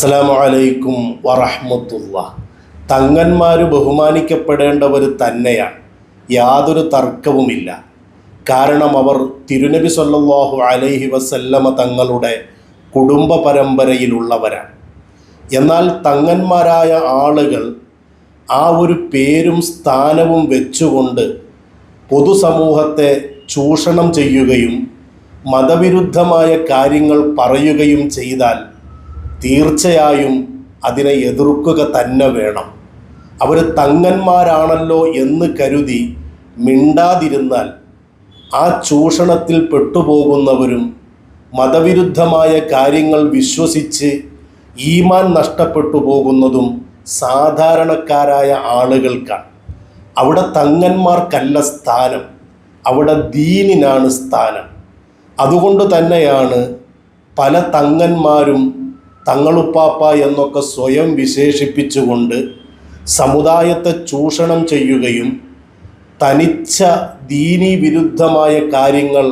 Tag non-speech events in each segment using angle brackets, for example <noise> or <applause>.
അസ്സലാമു അലൈക്കും വറഹ്മത്തുള്ള തങ്ങന്മാർ ബഹുമാനിക്കപ്പെടേണ്ടവർ തന്നെയാണ്. യാതൊരു തർക്കവുമില്ല. കാരണം അവർ തിരുനബി സല്ലല്ലാഹു അലൈഹി വസല്ലമ തങ്ങളുടെ കുടുംബ പരമ്പരയിലുള്ളവരാണ്. എന്നാൽ തങ്ങന്മാരായ ആളുകൾ ആ ഒരു പേരും സ്ഥാനവും വെച്ചുകൊണ്ട് പൊതുസമൂഹത്തെ ചൂഷണം ചെയ്യുകയും മതവിരുദ്ധമായ കാര്യങ്ങൾ പറയുകയും ചെയ്താൽ തീർച്ചയായും അതിനെ എതിർക്കുക തന്നെ വേണം. അവർ തങ്ങന്മാരാണല്ലോ എന്ന് കരുതി മിണ്ടാതിരുന്നാൽ ആ ചൂഷണത്തിൽ പെട്ടുപോകുന്നവരും മതവിരുദ്ധമായ കാര്യങ്ങൾ വിശ്വസിച്ച് ഈമാൻ നഷ്ടപ്പെട്ടു പോകുന്നതും സാധാരണക്കാരായ ആളുകൾക്കാണ്. അവിടെ തങ്ങന്മാർക്കല്ല സ്ഥാനം അവിടെ ദീനിനാണ് സ്ഥാനം. അതുകൊണ്ട് തന്നെയാണ് പല തങ്ങന്മാരും തങ്ങളുപ്പാപ്പ എന്നൊക്കെ സ്വയം വിശേഷിപ്പിച്ചുകൊണ്ട് സമുദായത്തെ ചൂഷണം ചെയ്യുകയും തനിച്ച ദീനീ വിരുദ്ധമായ കാര്യങ്ങൾ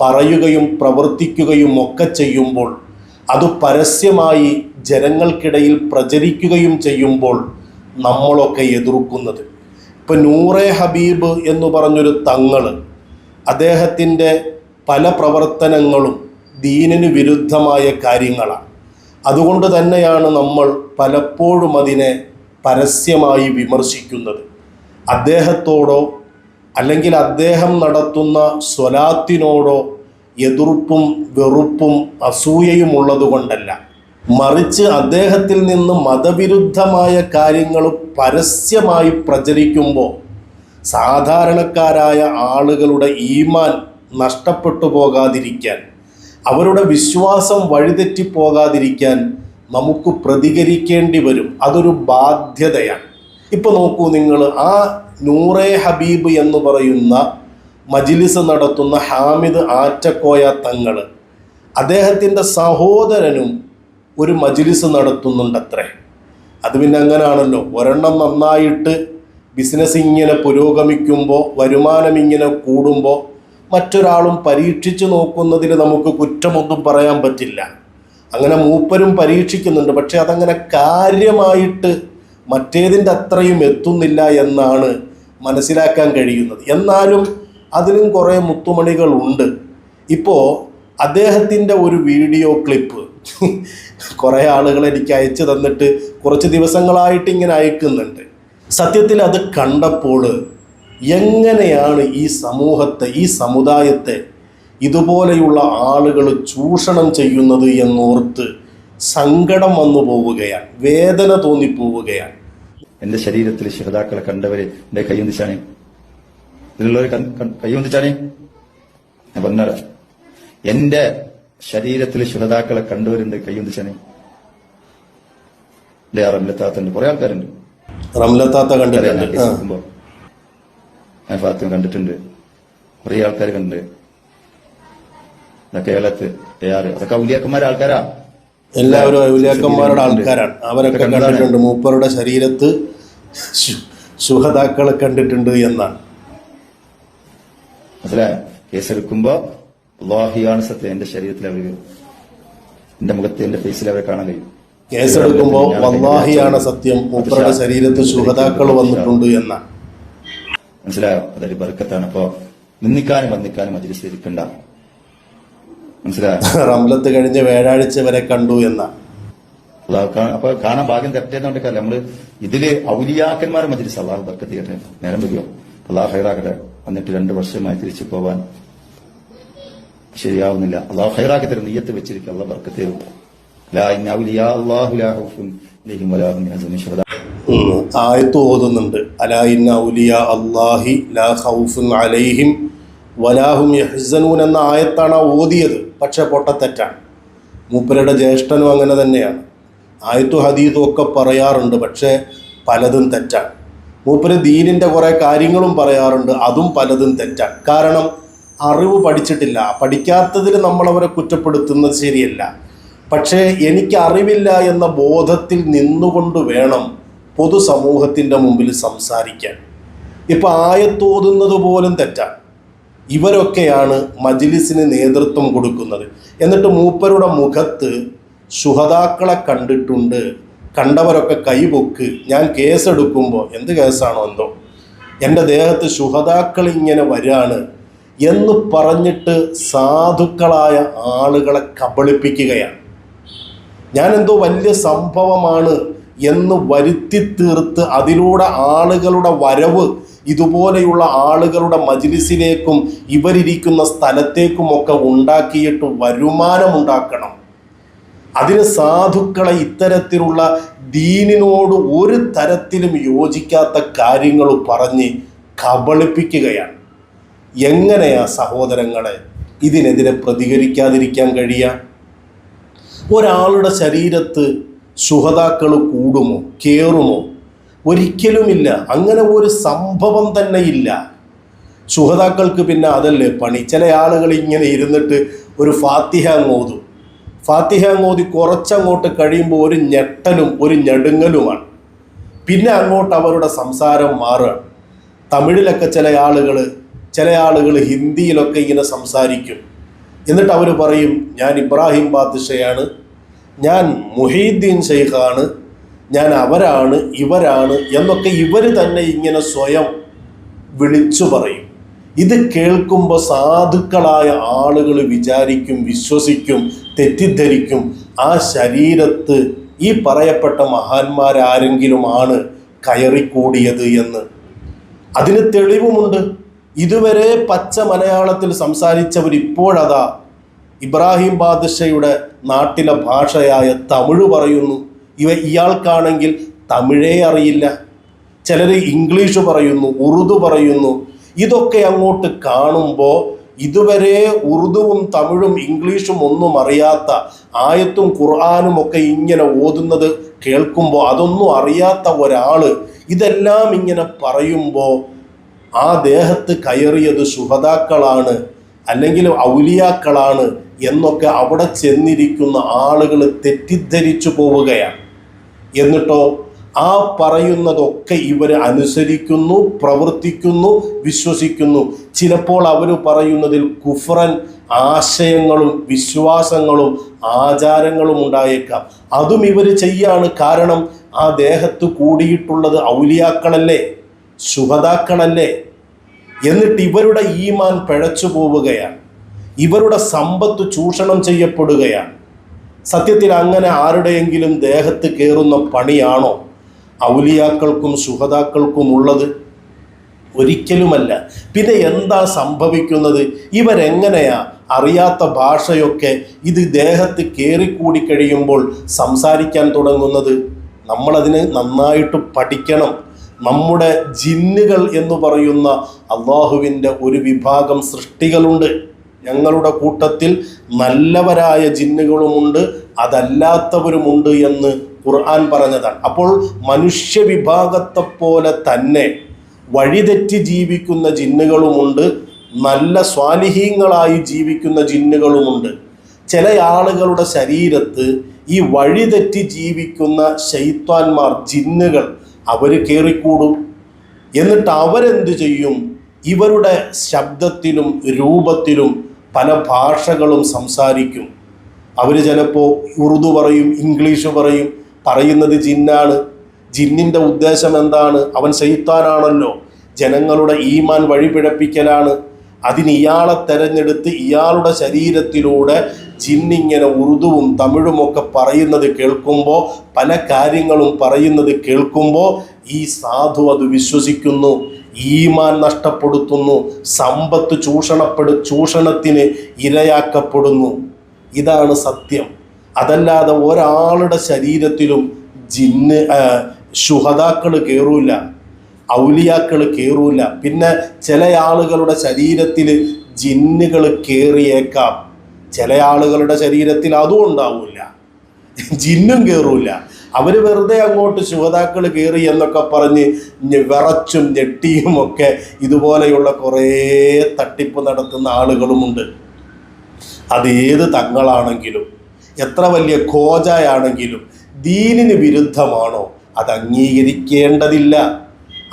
പറയുകയും പ്രവർത്തിക്കുകയും ഒക്കെ ചെയ്യുമ്പോൾ അത് പരസ്യമായി ജനങ്ങൾക്കിടയിൽ പ്രചരിക്കുകയും ചെയ്യുമ്പോൾ നമ്മളൊക്കെ എതിർക്കുന്നത്. ഇപ്പം നൂറെ ഹബീബ് എന്ന് പറഞ്ഞൊരു തങ്ങൾ അദ്ദേഹത്തിന്റെ പല പ്രവർത്തനങ്ങളും ദീനിന് വിരുദ്ധമായ കാര്യങ്ങളാണ്. അതുകൊണ്ട് തന്നെയാണ് നമ്മൾ പലപ്പോഴും അതിനെ പരസ്യമായി വിമർശിക്കുന്നത്. അദ്ദേഹത്തോടോ അല്ലെങ്കിൽ അദ്ദേഹം നടത്തുന്ന സ്വലാത്തിനോടോ എതിർപ്പും വെറുപ്പും അസൂയയും ഉള്ളതുകൊണ്ടല്ല. മറിച്ച് അദ്ദേഹത്തിൽ നിന്ന് മതവിരുദ്ധമായ കാര്യങ്ങൾ പരസ്യമായി പ്രചരിക്കുമ്പോൾ സാധാരണക്കാരായ ആളുകളുടെ ഈമാൻ നഷ്ടപ്പെട്ടു പോകാതിരിക്കാൻ അവരുടെ വിശ്വാസം വഴിതെറ്റി പോകാതിരിക്കാൻ നമുക്ക് പ്രതികരിക്കേണ്ടി വരും. അതൊരു ബാധ്യതയാണ്. ഇപ്പോൾ നോക്കൂ നിങ്ങൾ ആ നൂറെ ഹബീബ് എന്ന് പറയുന്ന മജിലിസ് നടത്തുന്ന ഹാമിദ് ആറ്റക്കോയ തങ്ങൾ അദ്ദേഹത്തിന്റെ സഹോദരനും ഒരു മജിലിസ് നടത്തുന്നുണ്ടത്രേ. അത് പിന്നെ അങ്ങനാണല്ലോ ഒരെണ്ണം നന്നായിട്ട് ബിസിനസ് ഇങ്ങനെ പുരോഗമിക്കുമ്പോൾ വരുമാനം ഇങ്ങനെ കൂടുമ്പോൾ മറ്റൊരാളും പരീക്ഷിച്ചു നോക്കുന്നതിൽ നമുക്ക് കുറ്റമൊന്നും പറയാൻ പറ്റില്ല. അങ്ങനെ മൂപ്പരും പരീക്ഷിക്കുന്നുണ്ട്. പക്ഷെ അതങ്ങനെ കാര്യമായിട്ട് മറ്റേതിന്റെ അത്രയും എത്തുന്നില്ല എന്നാണ് മനസ്സിലാക്കാൻ കഴിയുന്നത്. എന്നാലും അതിനും കുറേ മുത്തുമണികളുണ്ട്. ഇപ്പോൾ അദ്ദേഹത്തിന്റെ ഒരു വീഡിയോ ക്ലിപ്പ് കുറേ ആളുകൾ എനിക്ക് അയച്ചു തന്നിട്ട് കുറച്ച് ദിവസങ്ങളായിട്ട് ഇങ്ങനെ അയക്കുന്നുണ്ട്. സത്യത്തിൽ അത് കണ്ടപ്പോൾ എങ്ങനെയാണ് ഈ സമൂഹത്തെ ഈ സമുദായത്തെ ഇതുപോലെയുള്ള ആളുകൾ ചൂഷണം ചെയ്യുന്നത് എന്നോർത്ത് സങ്കടം വന്നു പോവുകയാണ് വേദന തോന്നിപ്പോവുകയാണ് എന്റെ ശരീരത്തിൽ ശിഹതാക്കളെ കണ്ടവരെ എന്റെ കൈയൊന്നിച്ചാണേ ഇതിലുള്ളവർ കൈയൊന്നിച്ചാണേ ഞാൻ പറഞ്ഞ എന്റെ ശരീരത്തിൽ ശുഹതാക്കളെ കണ്ടവരുണ്ട് കൈയൊന്നിച്ചാണേ എന്റെ ആ റംലത്താത്തുണ്ട് കുറെ ആൾക്കാരുണ്ട്. റംലത്താത്ത കണ്ടുമ്പോ കണ്ടിട്ടുണ്ട് ഞാൻ ഫാത്തിമ കണ്ടിട്ടുണ്ട്. കുറെ ആൾക്കാർ കണ്ടിട്ടുണ്ട് കേരളത്ത് ഏആർ അതൊക്കെ ഔലിയാക്കന്മാരെ ആൾക്കാരാ. എല്ലാവരും ഔലിയാക്കന്മാരുടെ ആൾക്കാരാണ്. അവരൊക്കെ കണ്ടിട്ടുണ്ട്. മൂപ്പരുടെ ശരീരത്ത് സുഹതാക്കളെ കണ്ടിട്ടുണ്ട് എന്നാണ്. മനസ്സിലായ കേസെടുക്കുമ്പോ അള്ളാഹിയാണ് സത്യം. എന്റെ ശരീരത്തിൽ അവർ എന്റെ മുഖത്ത് എന്റെ ഫേസിൽ അവരെ കാണാൻ കഴിയും. കേസെടുക്കുമ്പോൾ ഞാൻ വല്ലാഹിയാണ് സത്യം. മൂപ്പരുടെ ശരീരത്ത് സുഹതാക്കൾ വന്നിട്ടുണ്ട് എന്നാണ്. മനസ്സിലായോ? അതൊരു ബർക്കത്താണ്. അപ്പോ നിന്ദിക്കാനും വന്നിക്കാനും മജിലിസ് ഇരിക്കണ്ട. മനസ്സിലായോ? <laughs> റംലത്ത് കഴിഞ്ഞ വ്യാഴാഴ്ച വരെ കണ്ടു എന്ന. അപ്പൊ കാണാൻ ഭാഗ്യം തെറ്റേന്നോണ്ടല്ല നമ്മൾ ഇതിൽ ഔലിയാക്കന്മാർ മജിലിസ് അള്ളാഹു ബർക്കത്ത് ചെയ്യട്ടെ നേരം വരികയോ അള്ളാഹു ഹൈറാക്കട്ടെ. എന്നിട്ട് രണ്ട് വർഷമായി തിരിച്ചു പോവാൻ ശരിയാവുന്നില്ല. അള്ളാഹു ഹൈറാക്കി തരും നീയത്ത് വെച്ചിരിക്കും അള്ളാഹ് ബർക്കത്ത് തരും. ലാ ഇന്ന ഔലിയാ അല്ലാഹു ലാ ആയത്ത് ഓതുന്നുണ്ട്. അലാ ഔലിയ അല്ലാഹി ലാ ഖൗഫുൻ അലൈഹിം വലാഹും യഹ്സനൂൻ എന്ന ആയത്താണ് ഓതിയത്. പക്ഷെ പൊട്ടത്തെറ്റാണ് മൂപ്പരുടെ ജ്യേഷ്ഠനും അങ്ങനെ തന്നെയാണ്. ആയത്തു ഹദീദും ഒക്കെ പറയാറുണ്ട് പക്ഷേ പലതും തെറ്റാണ്. മൂപ്പര് ദീനിന്റെ കുറേ കാര്യങ്ങളും പറയാറുണ്ട് അതും പലതും തെറ്റാണ്. കാരണം അറിവ് പഠിച്ചിട്ടില്ല. പഠിക്കാത്തതിൽ നമ്മളവരെ കുറ്റപ്പെടുത്തുന്നത് ശരിയല്ല. പക്ഷേ എനിക്ക് അറിവില്ല എന്ന ബോധത്തിൽ നിന്നുകൊണ്ട് വേണം പൊതുസമൂഹത്തിന്റെ മുമ്പിൽ സംസാരിക്കാൻ. ഇപ്പം ആയത്തോതുന്നത് പോലും തെറ്റാണ് ഇവരൊക്കെയാണ് മജിലിസിന് നേതൃത്വം കൊടുക്കുന്നത്. എന്നിട്ട് മൂപ്പരുടെ മുഖത്ത് ശുഹതാക്കളെ കണ്ടിട്ടുണ്ട്. കണ്ടവരൊക്കെ കൈപൊക്ക്. ഞാൻ കേസെടുക്കുമ്പോൾ എന്ത് കേസാണോ എന്തോ. എന്റെ ദേഹത്ത് ശുഹതാക്കൾ ഇങ്ങനെ വരാണ് എന്ന് പറഞ്ഞിട്ട് സാധുക്കളായ ആളുകളെ കബളിപ്പിക്കുകയാണ്. ഞാൻ എന്തോ വലിയ സംഭവമാണ് എന്ന് വരുത്തി തീർത്ത് അതിലൂടെ ആളുകളുടെ വരവ് ഇതുപോലെയുള്ള ആളുകളുടെ മജിലിസിലേക്കും ഇവരിയ്ക്കുന്ന സ്ഥലത്തേക്കുമൊക്കെ ഉണ്ടാക്കിയിട്ട് വരുമാനമുണ്ടാക്കണം. അതിന് സാധുക്കളെ ഇത്തരത്തിലുള്ള ദീനിനോട് ഒരു തരത്തിലും യോജിക്കാത്ത കാര്യങ്ങൾ പറഞ്ഞ് കബളിപ്പിക്കുകയാണ്. എങ്ങനെയാ സഹോദരങ്ങളെ ഇതിനെതിരെ പ്രതികരിക്കാതിരിക്കാൻ കഴിയുക? ഒരാളുടെ ശരീരത്ത് ശുഹതാക്കൾ കൂടുമോ? കയറുമോ ഒരിക്കലുമില്ല. അങ്ങനെ ഒരു സംഭവം തന്നെ ഇല്ല. സുഹതാക്കൾക്ക് പിന്നെ അതല്ലേ പണി? ചില ആളുകൾ ഇങ്ങനെ ഇരുന്നിട്ട് ഒരു ഫാത്തിഹ അങ്ങോതും ഫാത്തിഹ അങ്ങോതി കുറച്ചങ്ങോട്ട് കഴിയുമ്പോൾ ഒരു ഞെട്ടലും ഒരു ഞെടുങ്ങലുമാണ്. പിന്നെ അങ്ങോട്ട് അവരുടെ സംസാരം മാറുകയാണ് തമിഴിലൊക്കെ ചില ആളുകൾ ചില ആളുകൾ ഹിന്ദിയിലൊക്കെ ഇങ്ങനെ സംസാരിക്കും. എന്നിട്ട് അവർ പറയും ഞാൻ ഇബ്രാഹിം ബാദുഷയാണ് ഞാൻ മുഹീദ്ദീൻ ഷെയ്ഖാണ് ഞാൻ അവരാണ് ഇവരാണ് എന്നൊക്കെ ഇവർ തന്നെ ഇങ്ങനെ സ്വയം വിളിച്ചു പറയും. ഇത് കേൾക്കുമ്പോൾ സാധുക്കളായ ആളുകൾ വിചാരിക്കും വിശ്വസിക്കും തെറ്റിദ്ധരിക്കും. ആ ശരീരത്ത് ഈ പറയപ്പെട്ട മഹാന്മാരാരെങ്കിലുമാണ് കയറിക്കൂടിയത് എന്ന്. അതിന് തെളിവുമുണ്ട്. ഇതുവരെ പച്ച മലയാളത്തിൽ സംസാരിച്ചവർ ഇപ്പോഴതാ ഇബ്രാഹിം ബാദുഷയുടെ നാട്ടിലെ ഭാഷയായ തമിഴ് പറയുന്നു. ഇവ ഇയാൾക്കാണെങ്കിൽ തമിഴേ അറിയില്ല. ചിലർ ഇംഗ്ലീഷ് പറയുന്നു ഉറുദു പറയുന്നു. ഇതൊക്കെ അങ്ങോട്ട് കാണുമ്പോൾ ഇതുവരെ ഉറുദുവും തമിഴും ഇംഗ്ലീഷും ഒന്നും അറിയാത്ത ആയത്തും ഖുർആാനും ഒക്കെ ഇങ്ങനെ ഓതുന്നത് കേൾക്കുമ്പോൾ അതൊന്നും അറിയാത്ത ഒരാൾ ഇതെല്ലാം ഇങ്ങനെ പറയുമ്പോൾ ആ ദേഹത്ത് കയറിയത് ശുഭതാക്കളാണ് അല്ലെങ്കിൽ ഔലിയാക്കളാണ് എന്നൊക്കെ അവിടെ ചെന്നിരിക്കുന്ന ആളുകൾ തെറ്റിദ്ധരിച്ചു പോവുകയാണ്. എന്നിട്ടോ ആ പറയുന്നതൊക്കെ ഇവർ അനുസരിക്കുന്നു പ്രവർത്തിക്കുന്നു വിശ്വസിക്കുന്നു. ചിലപ്പോൾ അവർ പറയുന്നതിൽ കുഫ്രൻ ആശയങ്ങളും വിശ്വാസങ്ങളും ആചാരങ്ങളും ഉണ്ടായേക്കാം. അതും ഇവർ ചെയ്യാണ് കാരണം ആ ദേഹത്ത് കൂടിയിട്ടുള്ളത് ഔലിയാക്കളല്ലേ ശുഭതാക്കളല്ലേ എന്നിട്ട് ഇവരുടെ ഈമാൻ പിഴച്ചു പോവുകയാണ്. ഇവരുടെ സമ്പത്ത് ചൂഷണം ചെയ്യപ്പെടുകയാണ്. സത്യത്തിൽ അങ്ങനെ ആരുടെയെങ്കിലും ദേഹത്ത് കയറുന്ന പണിയാണോ ഔലിയാക്കൾക്കും സുഹതാക്കൾക്കും ഉള്ളത്? ഒരിക്കലുമല്ല. പിന്നെ എന്താ സംഭവിക്കുന്നത്? ഇവരെങ്ങനെയാ അറിയാത്ത ഭാഷയൊക്കെ ഇത് ദേഹത്ത് കയറിക്കൂടി കഴിയുമ്പോൾ സംസാരിക്കാൻ തുടങ്ങുന്നത്? നമ്മളതിന് നന്നായിട്ട് പഠിക്കണം. നമ്മുടെ ജിന്നുകൾ എന്ന് പറയുന്ന അള്ളാഹുവിന്റെ ഒരു വിഭാഗം സൃഷ്ടികളുണ്ട്. ഞങ്ങളുടെ കൂട്ടത്തിൽ നല്ലവരായ ജിന്നുകളുമുണ്ട് അതല്ലാത്തവരുമുണ്ട് എന്ന് ഖുർആൻ പറഞ്ഞതാണ്. അപ്പോൾ മനുഷ്യ വിഭാഗത്തെ പോലെ തന്നെ വഴിതെറ്റി ജീവിക്കുന്ന ജിന്നുകളുമുണ്ട് നല്ല സ്വാലിഹീങ്ങളായി ജീവിക്കുന്ന ജിന്നുകളുമുണ്ട്. ചില ആളുകളുടെ ശരീരത്ത് ഈ വഴിതെറ്റി ജീവിക്കുന്ന ശൈത്വാന്മാർ ജിന്നുകൾ അവർ കയറിക്കൂടും എന്നിട്ട് അവരെന്തു ചെയ്യും? ഇവരുടെ ശബ്ദത്തിലും രൂപത്തിലും പല ഭാഷകളും സംസാരിക്കും. അവർ ചിലപ്പോൾ ഉറുദു പറയും ഇംഗ്ലീഷ് പറയും പറയുന്നത് ജിന്നാണ്. ജിന്നിന്റെ ഉദ്ദേശം എന്താണ്? അവൻ സെയ്ത്താനാണല്ലോ ജനങ്ങളുടെ ഈമാൻ വഴിപിഴപ്പിക്കലാണ്. അതിന് ഇയാളെ തെരഞ്ഞെടുത്ത് ഇയാളുടെ ശരീരത്തിലൂടെ ജിന്നിങ്ങനെ ഉറുദുവും തമിഴുമൊക്കെ പറയുന്നത് കേൾക്കുമ്പോൾ പല കാര്യങ്ങളും പറയുന്നത് കേൾക്കുമ്പോൾ ഈ സാധു അത് വിശ്വസിക്കുന്നു ഈമാൻ നഷ്ടപ്പെടുത്തുന്നു സമ്പത്ത് ചൂഷണപ്പെടു ചൂഷണത്തിന് ഇരയാക്കപ്പെടുന്നു. ഇതാണ് സത്യം. അതല്ലാതെ ഒരാളുടെ ശരീരത്തിലും ജിന്ന് ശുഹതാക്കൾ കയറൂല ഔലിയാക്കൾ കയറൂല പിന്നെ ചില ആളുകളുടെ ശരീരത്തിൽ ജിന്നുകൾ കയറിയേക്കാം ചില ആളുകളുടെ ശരീരത്തിൽ അതും ഉണ്ടാവില്ല ജിന്നും കയറൂല അവർ വെറുതെ അങ്ങോട്ട് ശുഹതാക്കൾ കയറി എന്നൊക്കെ പറഞ്ഞ് വിറച്ചും ഞെട്ടിയും ഒക്കെ ഇതുപോലെയുള്ള കുറേ തട്ടിപ്പ് നടത്തുന്ന ആളുകളുമുണ്ട്. അത് ഏത് തങ്ങളാണെങ്കിലും എത്ര വലിയ കോജായാണെങ്കിലും ദീനിന് വിരുദ്ധമാണോ? അത് അംഗീകരിക്കേണ്ടതില്ല.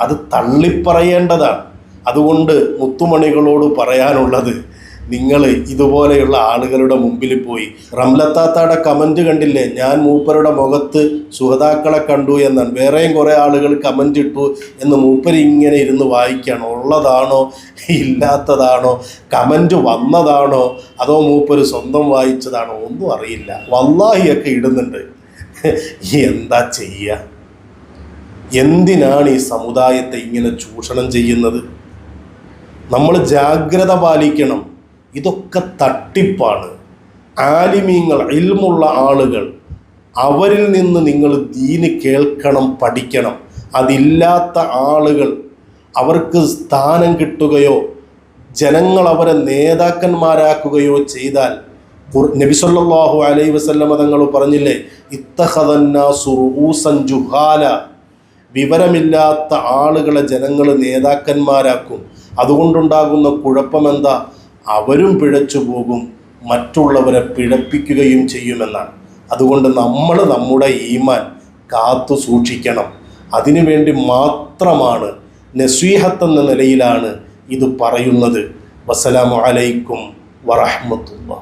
അത് തള്ളിപ്പറയേണ്ടതാണ്. അതുകൊണ്ട് മുത്തുമണികളോട് പറയാനുള്ളത് നിങ്ങൾ ഇതുപോലെയുള്ള ആളുകളുടെ മുമ്പിൽ പോയി. റംലത്താത്തയുടെ കമന്റ് കണ്ടില്ലേ? ഞാൻ മൂപ്പരുടെ മുഖത്ത് സുഹതാക്കളെ കണ്ടു എന്നാണ്. വേറെയും കുറേ ആളുകൾ കമന്റ് ഇട്ടു എന്ന് മൂപ്പര് ഇങ്ങനെ ഇരുന്ന് വായിക്കുകയാണ് ഉള്ളതാണോ? ഇല്ലാത്തതാണോ? കമന്റ് വന്നതാണോ? അതോ മൂപ്പര് സ്വന്തം വായിച്ചതാണോ? ഒന്നും അറിയില്ല. വല്ലാഹിയൊക്കെ ഇടുന്നുണ്ട്. എന്താ ചെയ്യുക എന്തിനാണ് ഈ സമുദായത്തെ ഇങ്ങനെ ചൂഷണം ചെയ്യുന്നത്? നമ്മൾ ജാഗ്രത പാലിക്കണം. ഇതൊക്കെ തട്ടിപ്പാണ്. ആലിമീങ്ങൾ ഇൽമുള്ള ആളുകൾ അവരിൽ നിന്ന് നിങ്ങൾ ദീന് കേൾക്കണം പഠിക്കണം. അതില്ലാത്ത ആളുകൾ അവർക്ക് സ്ഥാനം കിട്ടുകയോ ജനങ്ങൾ അവരെ നേതാക്കന്മാരാക്കുകയോ ചെയ്താൽ നബിസൊല്ലാഹു അലൈ വസല്ലമ തങ്ങൾ പറഞ്ഞില്ലേ ഇത്തഖദന്നാസു റൂസൻ ജുഹാല. വിവരമില്ലാത്ത ആളുകളെ ജനങ്ങൾ നേതാക്കന്മാരാക്കും. അതുകൊണ്ടുണ്ടാകുന്ന കുഴപ്പമെന്താ? അവരും പിഴച്ചു പോകും മറ്റുള്ളവരെ പിഴപ്പിക്കുകയും ചെയ്യുമെന്നാണ്. അതുകൊണ്ട് നമ്മൾ നമ്മുടെ ഈമാൻ കാത്തു സൂക്ഷിക്കണം. അതിനുവേണ്ടി മാത്രമാണ് നസീഹത്ത് എന്ന നിലയിലാണ് ഇത് പറയുന്നത്. വസ്സലാമു അലൈക്കും വറഹ്മത്തുള്ളാഹി.